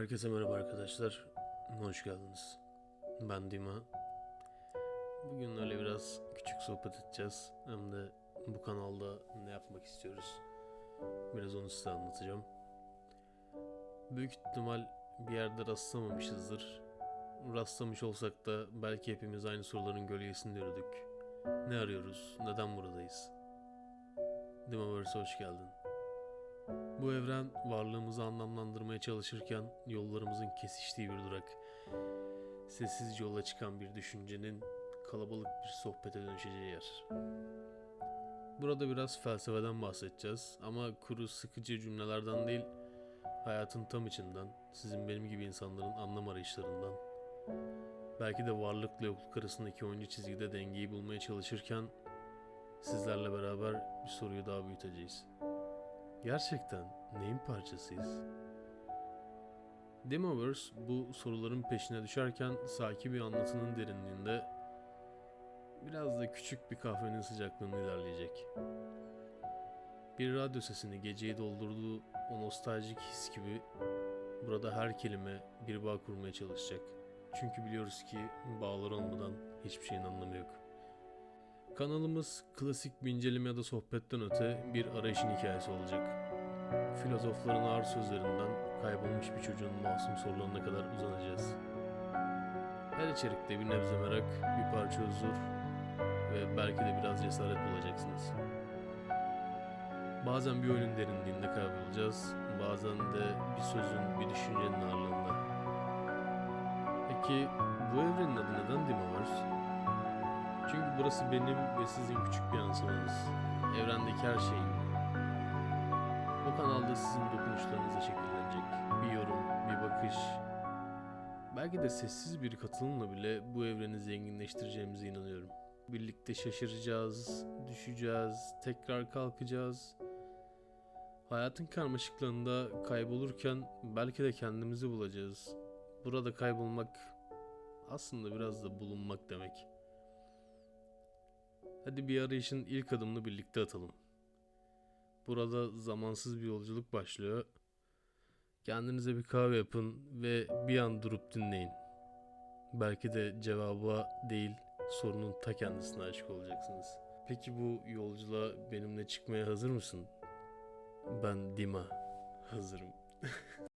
Herkese merhaba arkadaşlar. Hoş geldiniz. Ben Dima. Bugün öyle biraz küçük sohbet edeceğiz. Hem de bu kanalda ne yapmak istiyoruz. Biraz onu size anlatacağım. Büyük ihtimal bir yerde rastlamamışızdır. Rastlamış olsak da belki hepimiz aynı soruların gölgesinde yürüdük. Ne arıyoruz? Neden buradayız? Dimaverse'e hoş geldin. Bu evren varlığımızı anlamlandırmaya çalışırken yollarımızın kesiştiği bir durak. Sessizce yola çıkan bir düşüncenin kalabalık bir sohbete dönüşeceği yer. Burada biraz felsefeden bahsedeceğiz ama kuru sıkıcı cümlelerden değil, hayatın tam içinden, sizin benim gibi insanların anlam arayışlarından, belki de varlıkla yokluk arasındaki oyuncu çizgide dengeyi bulmaya çalışırken sizlerle beraber bir soruyu daha büyüteceğiz. Gerçekten neyin parçasıyız? Demoverse bu soruların peşine düşerken sakin bir anlatının derinliğinde biraz da küçük bir kahvenin sıcaklığında ilerleyecek. Bir radyo sesini geceyi doldurduğu o nostaljik his gibi burada her kelime bir bağ kurmaya çalışacak. Çünkü biliyoruz ki bağlar olmadan hiçbir şeyin anlamı yok. Kanalımız klasik bir inceleme ya da sohbetten öte bir arayışın hikayesi olacak. Filozofların ağır sözlerinden kaybolmuş bir çocuğun masum sorularına kadar uzanacağız. Her içerikte bir nebze merak, bir parça huzur ve belki de biraz cesaret bulacaksınız. Bazen bir oyunun derinliğinde kaybolacağız, bazen de bir sözün, bir düşüncenin ağırlığında. Peki bu evrenin adı neden Dimaverse? Çünkü burası benim ve sizin küçük bir yansımanız. Evrendeki her şeyin. Bu kanalda sizin dokunuşlarınızla şekillenecek. Bir yorum, bir bakış. Belki de sessiz bir katılımla bile bu evreni zenginleştireceğimize inanıyorum. Birlikte şaşıracağız, düşeceğiz, tekrar kalkacağız. Hayatın karmaşıklığında kaybolurken belki de kendimizi bulacağız. Burada kaybolmak aslında biraz da bulunmak demek. Hadi bir arayışın ilk adımını birlikte atalım. Burada zamansız bir yolculuk başlıyor. Kendinize bir kahve yapın ve bir an durup dinleyin. Belki de cevaba değil, sorunun ta kendisine aşık olacaksınız. Peki bu yolculuğa benimle çıkmaya hazır mısın? Ben Dima. Hazırım.